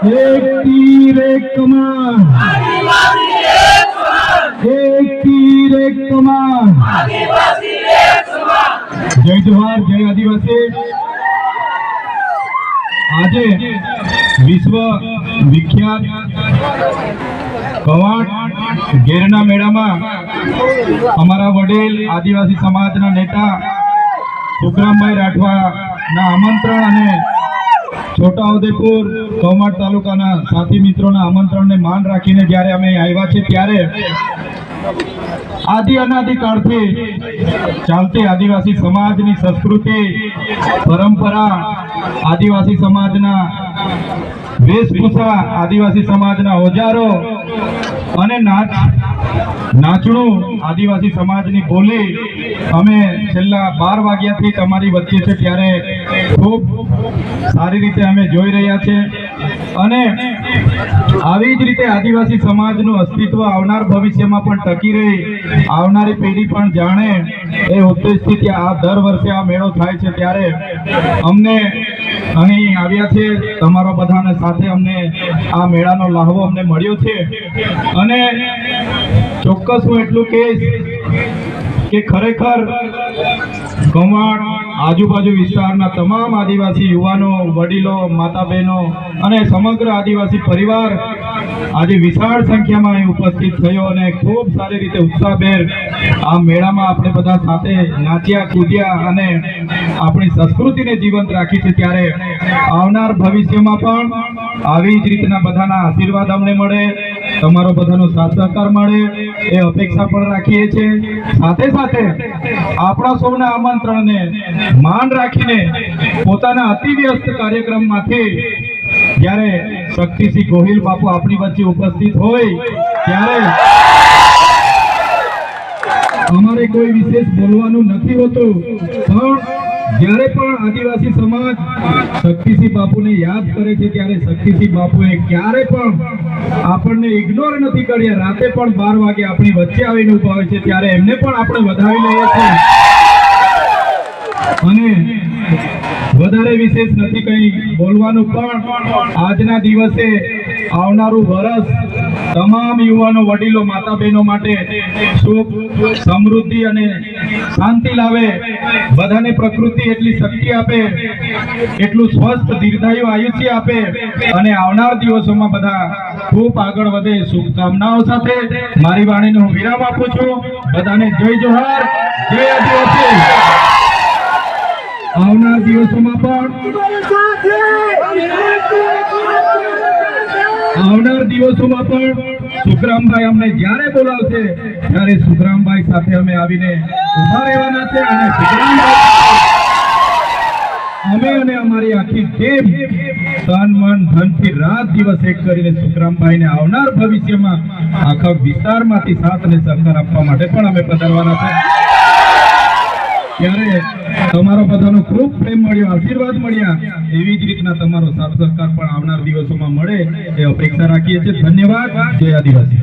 એક તીર એક કમાન એક તીર એક કમાન જય જવાહર જય આદિવાસી આજે વિશ્વ વિખ્યાત કવાંટ ગેરના મેળામાં અમારા વડીલ આદિવાસી સમાજના નેતા સુખરામભાઈ રાઠવાના આમંત્રણ અને છોટાઉદેપુર કવાંટ તાલુકાના સાથી મિત્રોના આમંત્રણને માન રાખીને જ્યારે અમે આવ્યા છે ત્યારે આદિ અનાદિકાળથી ચાલતી આદિવાસી સમાજની સંસ્કૃતિ, પરંપરા આદિવાસી સમાજના વેશભૂષા આદિવાસી સમાજના ઓજારો અને નાચ નાચણું આદિવાસી સમાજની બોલી અમે છેલ્લા બાર વાગ્યાથી તમારી વચ્ચે છે ત્યારે ખૂબ સારી રીતે અમે જોઈ રહ્યા છે. અને આવી જ રીતે આદિવાસી સમાજનું અસ્તિત્વ આવનાર ભવિષ્યમાં પણ ટકી રહી, આવનારી પેઢી પણ જાણે એ ઉદ્દેશથી ત્યાં આ દર વર્ષે આ મેળો થાય છે ત્યારે અમને અહીં આવ્યા છે. તમારો બધાને સાથે અમને આ મેળાનો લાહવો અમને મળ્યો છે. અને ચોક્કસ હું એટલું કહીશ કે ખરેખર કમાડ આજુબાજુ વિસ્તારના તમામ આદિવાસી યુવાનો, વડીલો માતા બહેનો અને સમગ્ર આદિવાસી પરિવાર આજે વિશાળ સંખ્યામાં અહીં ઉપસ્થિત થયો અને ખૂબ સારી રીતે ઉત્સાહભેર આ મેળામાં આપણે બધા સાથે નાચ્યા, કૂદ્યા અને આપણી સંસ્કૃતિને જીવંત રાખી છે. ત્યારે આવનાર ભવિષ્યમાં પણ આવી જ રીતના બધાના આશીર્વાદ અમને મળે. તમારો બધાનો સાથ સહકાર મળે, એ અપેક્ષા પણ રાખીએ છીએ. સાથે સાથે આપણા સૌના આમંત્રણને માન રાખીને પોતાના અતિ વ્યસ્ત કાર્યક્રમમાંથી જ્યારે શક્તિસિંહ ગોહિલ બાપુ આપણી વચ્ચે ઉપસ્થિત હોય, ત્યારે અમારે કોઈ વિશેષ બોલવાનું નથી હોતું. પણ જ્યારે પણ આદિવાસી સમાજ શક્તિસિંહ બાપુને યાદ કરે છે ત્યારે શક્તિસિંહ બાપુએ ક્યારે પણ આપણને ઇગ્નોર નથી કર્યા. રાતે પણ બાર વાગે આપણી વચ્ચે આવીને ઊભા હોય છે, ત્યારે એમને પણ આપણે વધાવી લઈએ છીએ. અને વધારે વિશેષ નથી કંઈ બોલવાનું, પણ આજના દિવસે આવનારું વર્ષ તમામ યુવાનો વડીલો માતા બહેનો માટે સુખ સમૃદ્ધિ અને શાંતિ લાવે. બધાને પ્રકૃતિ એટલી શક્તિ આપે, એટલું સ્વસ્થ દીર્ઘાયુ આયુષ્ય આપે અને આવનાર દિવસોમાં બધા ખૂબ આગળ વધે. શુભકામનાઓ સાથે મારી વાણીને હું વિરામ આપું છું. બધાને જય જોહાર, જય આદિવાસી. આવનાર દિવસોમાં પણ આવનાર દિવસોમાં પણ સુખરામભાઈ અમને જ્યારે બોલાવશે, ત્યારે સુખરામભાઈ સાથે અમે આવીને ઊભા રહેવાના છે અને અમે અને અમારી આખી ટીમ તન મન ધનથી રાત દિવસ એક કરીને સુખરામભાઈને આવનાર ભવિષ્યમાં આખા વિસ્તારમાંથી સાથ અને સહકાર આપવા માટે પણ અમે પધારવાના છે. ત્યારે તમારો બધાનો ખૂબ પ્રેમ મળ્યો, આશીર્વાદ મળ્યા. એવી જ રીતના તમારો સાથ સહકાર પણ આવનાર દિવસોમાં મળે, એ અપેક્ષા રાખીએ છીએ. ધન્યવાદ. જય આદિવાસી.